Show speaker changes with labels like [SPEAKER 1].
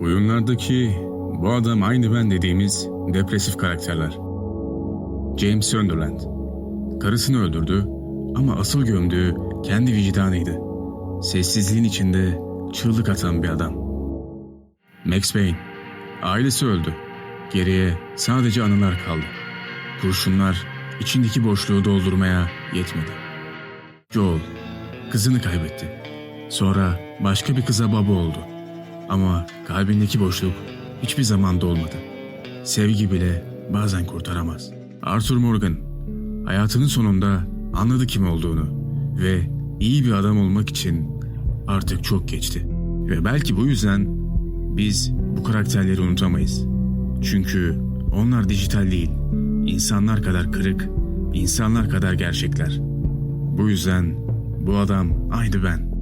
[SPEAKER 1] Oyunlardaki bu adam aynı ben dediğimiz depresif karakterler. James Sunderland. Karısını öldürdü ama asıl gömdüğü kendi vicdanıydı. Sessizliğin içinde çığlık atan bir adam. Max Payne. Ailesi öldü. Geriye sadece anılar kaldı. Kurşunlar içindeki boşluğu doldurmaya yetmedi. Joel kızını kaybetti. Sonra başka bir kıza baba oldu. Ama kalbindeki boşluk hiçbir zaman dolmadı. Sevgi bile bazen kurtaramaz. Arthur Morgan hayatının sonunda anladı kim olduğunu ve iyi bir adam olmak için artık çok geçti. Ve belki bu yüzden biz bu karakterleri unutamayız. Çünkü onlar dijital değil, insanlar kadar kırık, insanlar kadar gerçekler. Bu yüzden bu adam aynı ben.